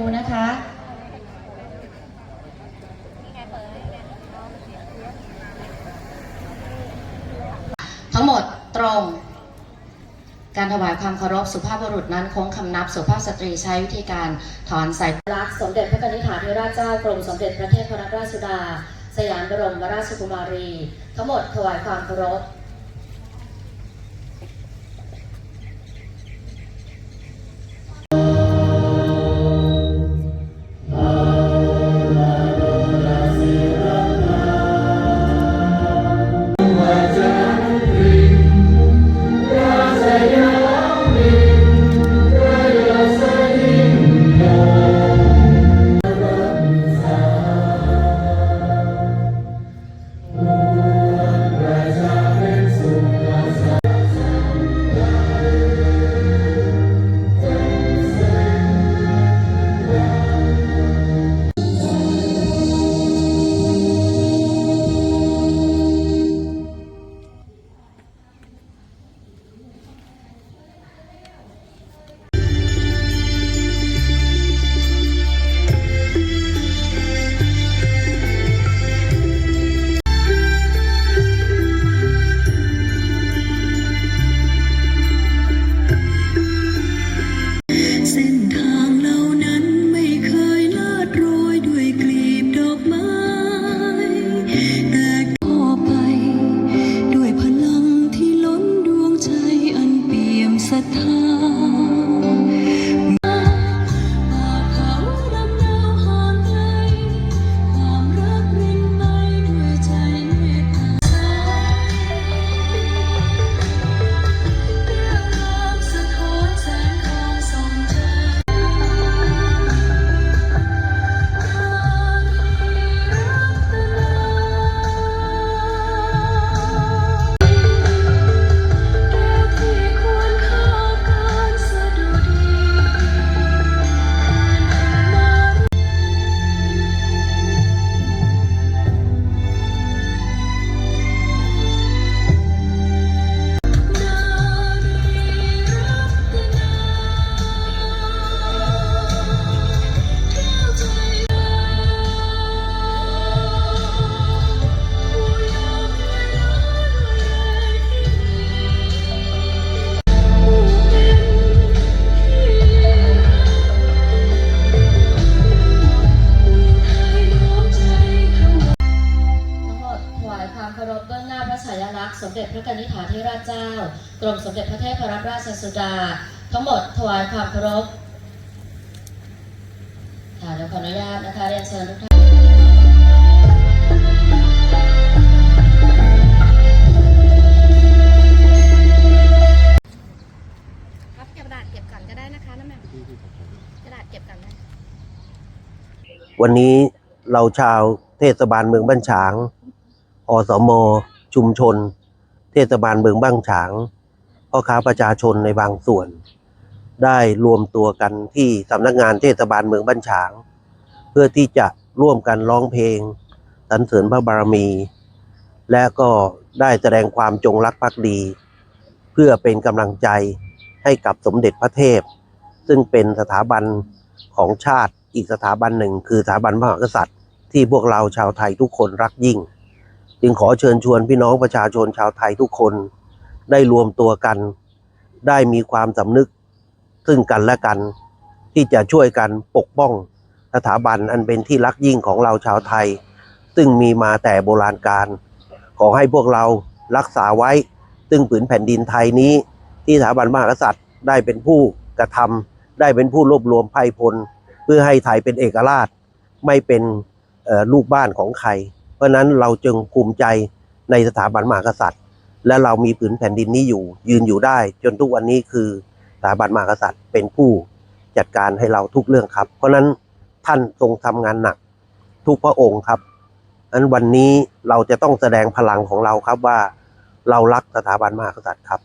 นูนะคะทั้งหมดตรง การถวายความเคารพสุภาพบุรุษนั้นโค้งคำนับสุภาพสตรีใช้วิธีการถอนสายลักสมเด็จพระกนิษฐาธิราชเจ้ากรมสมเด็จพระเทพรัตนราชสุดา สยามบรมราชกุมารี ทั้งหมดถวายความเคารพ เด็จพระกนิษฐาธิราชเจ้า กรมสมเด็จพระเทพรัตนราชสุดา ทั้งหมดถวายความเคารพค่ะเดี๋ยวขออนุญาตนะคะเรียนเชิญทุกท่านครับเก็บกระดาษเก็บก่อนก็ได้นะคะน้ำแหม่มกระดาษเก็บก่อนได้วันนี้เราชาวเทศบาลเมืองบ้านฉาง อสม ชุมชน เทศบาลเมืองบ้านฉางพ่อค้าประชาชนในบางส่วน ได้รวมตัวกันที่สำนักงานเทศบาลเมืองบ้านฉาง เพื่อที่จะร่วมกันร้องเพลงสรรเสริญพระบารมี และก็ได้แสดงความจงรักภักดี เพื่อเป็นกำลังใจให้กับสมเด็จพระเทพ ซึ่งเป็นสถาบันของชาติอีกสถาบันหนึ่ง คือสถาบันพระมหากษัตริย์ ที่พวกเราชาวไทยทุกคนรักยิ่ง จึงขอเชิญชวนพี่น้องประชาชนชาวไทยทุกคน ได้รวมตัวกัน ได้มีความสำนึกซึ่งกันและกัน ที่จะช่วยกันปกป้องสถาบันอันเป็นที่รักยิ่งของเราชาวไทย ซึ่งมีมาแต่โบราณกาลขอให้พวกเรารักษาไว้ ซึ่งผืนแผ่นดินไทยนี้ ที่สถาบันมหากษัตริย์ได้เป็นผู้กระทำได้เป็นผู้รวบรวมไพ่พล เพื่อให้ไทยเป็นเอกราช ไม่เป็นลูกบ้านของใคร เพราะนั้นเราจึงภูมิใจในสถาบันมหากษัตริย์ และเรามีผืนแผ่นดินนี้อยู่ ยืนอยู่ได้ จนทุกวันนี้คือสถาบันมหากษัตริย์ เป็นผู้จัดการให้เราทุกเรื่องครับ เพราะนั้นท่านทรงทำงานหนัก ทุกพระองค์ครับอันวันนี้เราจะต้องแสดงพลังของเราครับว่า เรารักสถาบันมหากษัตริย์ครับ